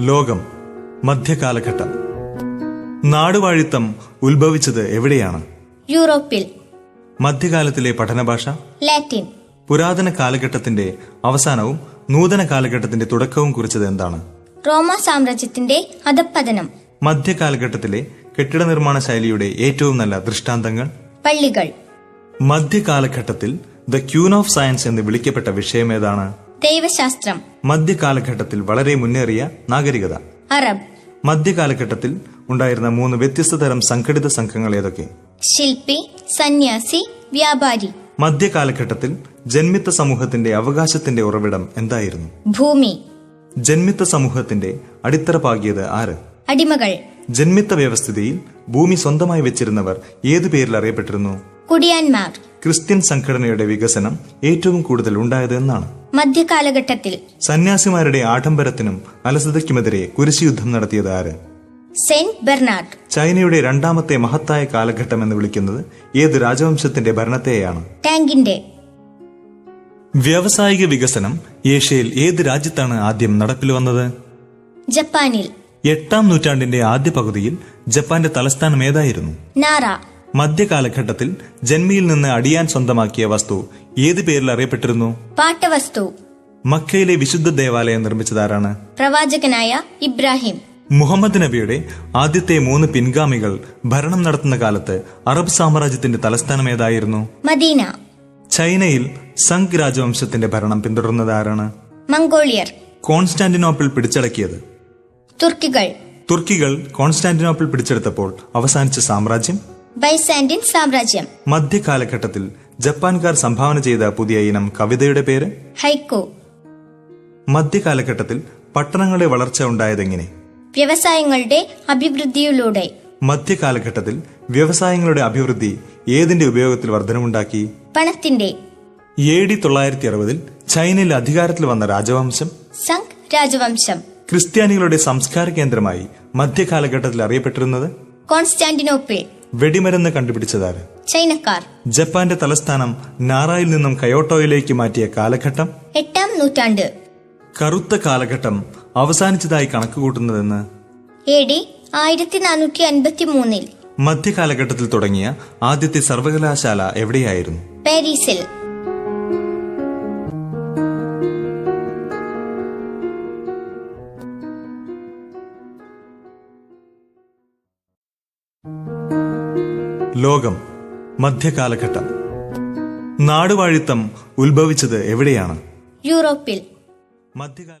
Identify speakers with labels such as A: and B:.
A: ലോകം മധ്യകാലഘട്ടം. നാടുവാഴിത്തം ഉത്ഭവിച്ചത് എവിടെയാണ്?
B: യൂറോപ്പിൽ.
A: മധ്യകാലത്തിലെ പഠനഭാഷ?
B: ലാറ്റിൻ.
A: പുരാതന കാലഘട്ടത്തിന്റെ അവസാനവും നൂതന കാലഘട്ടത്തിന്റെ തുടക്കവും കുറിച്ചത് എന്താണ്?
B: റോമ സാമ്രാജ്യത്തിന്റെ അധപ്പതനം
A: മധ്യകാലഘട്ടത്തിലെ കെട്ടിട നിർമ്മാണ ശൈലിയുടെ ഏറ്റവും നല്ല ദൃഷ്ടാന്തങ്ങൾ?
B: പള്ളികൾ.
A: മധ്യകാലഘട്ടത്തിൽ ദ ക്യൂൻ ഓഫ് സയൻസ് എന്ന് വിളിക്കപ്പെട്ട വിഷയം ഏതാണ്?
B: ദൈവശാസ്ത്രം.
A: മധ്യകാലഘട്ടത്തിൽ വളരെ മുന്നേറിയ നാഗരികത.
B: അറബ്.
A: മധ്യകാലഘട്ടത്തിൽ ഉണ്ടായിരുന്ന മൂന്ന് വ്യത്യസ്ത തരം സംഘടിത സംഘങ്ങൾ ഏതൊക്കെ?
B: ശില്പി സന്യാസി വ്യാപാരി.
A: മധ്യകാലഘട്ടത്തിൽ ജന്മിത്ത സമൂഹത്തിന്റെ അവകാശത്തിന്റെ ഉറവിടം എന്തായിരുന്നു?
B: ഭൂമി.
A: ജന്മിത്ത സമൂഹത്തിന്റെ അടിത്തറ പാകിയത് ആര്?
B: അടിമകൾ.
A: ജന്മിത്ത വ്യവസ്ഥിതിയിൽ ഭൂമി സ്വന്തമായി വെച്ചിരുന്നവർ ഏതു പേരിൽ അറിയപ്പെട്ടിരുന്നു?
B: കുടിയാന്മാർ.
A: ക്രിസ്ത്യൻ സംഘടനയുടെ വികസനം ഏറ്റവും കൂടുതൽ ഉണ്ടായത് എന്നാണ്.
B: മധ്യകാലഘട്ടത്തിൽ.
A: സന്യാസിമാരുടെ ആഡംബരത്തിനും അലസതയ്ക്കുമെതിരെ കുരിശുയുദ്ധം നടത്തിയത് ആര്?
B: Saint Bernard.
A: ചൈനയുടെ രണ്ടാമത്തെ മഹത്തായ കാലഘട്ടം എന്ന് വിളിക്കുന്നത് ഏത് രാജവംശത്തിന്റെ ഭരണത്തെയാണ്?
B: ടാങ്കിന്റെ.
A: വ്യാവസായിക വികസനം ഏഷ്യയിൽ ഏത് രാജ്യത്താണ് ആദ്യം നടപ്പിൽ വന്നത്?
B: ജപ്പാനിൽ.
A: എട്ടാം നൂറ്റാണ്ടിന്റെ ആദ്യ പകുതിയിൽ ജപ്പാന്റെ തലസ്ഥാനം ഏതായിരുന്നു?
B: നാറ.
A: മധ്യകാലഘട്ടത്തിൽ ജന്മിയിൽ നിന്ന് അടിയാൻ സ്വന്തമാക്കിയ വസ്തു ഏത് പേരിൽ അറിയപ്പെട്ടിരുന്നു?
B: പാട്ടവസ്തു.
A: മക്കയിലെ വിശുദ്ധ ദേവാലയം നിർമ്മിച്ചതാരാണ്?
B: പ്രവാചകനായ ഇബ്രാഹിം.
A: മുഹമ്മദ് നബിയുടെ ആദ്യത്തെ മൂന്ന് പിൻഗാമികൾ ഭരണം നടത്തുന്ന കാലത്ത് അറബ് സാമ്രാജ്യത്തിന്റെ തലസ്ഥാനം ഏതായിരുന്നു?
B: മദീന.
A: ചൈനയിൽ സംഘ് രാജവംശത്തിന്റെ ഭരണം പിന്തുടർന്നത് ആരാണ്
B: മംഗോളിയർ.
A: കോൺസ്റ്റാന്റിനോപ്പിൾ പിടിച്ചടക്കിയത്.
B: തുർക്കികൾ.
A: തുർക്കികൾ കോൺസ്റ്റാന്റിനോപ്പിൾ പിടിച്ചെടുത്തപ്പോൾ അവസാനിച്ച സാമ്രാജ്യം?
B: ബൈസാൻഡിൻ സാമ്രാജ്യം.
A: മധ്യകാലഘട്ടത്തിൽ ജപ്പാൻകാർ സംഭാവന ചെയ്ത പുതിയ ഇനം കവിതയുടെ പേര്?
B: ഹൈക്കോ.
A: മധ്യകാലഘട്ടത്തിൽ പട്ടണങ്ങളുടെ വളർച്ച ഉണ്ടായതെങ്ങനെ?
B: വ്യവസായങ്ങളുടെ അഭിവൃദ്ധിയിലൂടെ.
A: മധ്യകാലഘട്ടത്തിൽ വ്യവസായങ്ങളുടെ അഭിവൃദ്ധി ഏതിന്റെ ഉപയോഗത്തിൽ വർധനമുണ്ടാക്കി?
B: പണത്തിന്റെ.
A: എ ഡി തൊള്ളായിരത്തി അറുപതിൽ ചൈനയിൽ അധികാരത്തിൽ വന്ന രാജവംശം?
B: സംഘ് രാജവംശം.
A: ക്രിസ്ത്യാനികളുടെ സംസ്കാര കേന്ദ്രമായി മധ്യകാലഘട്ടത്തിൽ അറിയപ്പെട്ടിരുന്നത്?
B: കോൺസ്റ്റാന്റിനോപ്പിൾ.
A: വെടിമരുന്ന് കണ്ടുപിടിച്ചതാര്?
B: ചൈനക്കാർ.
A: ജപ്പാന്റെ തലസ്ഥാനം നാറായിൽ നിന്നും കയോട്ടോയിലേക്ക് മാറ്റിയ കാലഘട്ടം?
B: എട്ടാം നൂറ്റാണ്ട്.
A: കറുത്ത കാലഘട്ടം അവസാനിച്ചതായി കണക്കുകൂട്ടുന്നതെന്ന്?
B: എ ഡി ആയിരത്തി നാനൂറ്റി അൻപത്തി മൂന്നിൽ
A: മധ്യകാലഘട്ടത്തിൽ തുടങ്ങിയ ആദ്യത്തെ സർവകലാശാല എവിടെയായിരുന്നു?
B: പാരീസിൽ.
A: ലോകം മധ്യകാലഘട്ടം. നാടുവാഴിത്തം ഉത്ഭവിച്ചത് എവിടെയാണ്?
B: യൂറോപ്പിൽ.
A: മധ്യകാല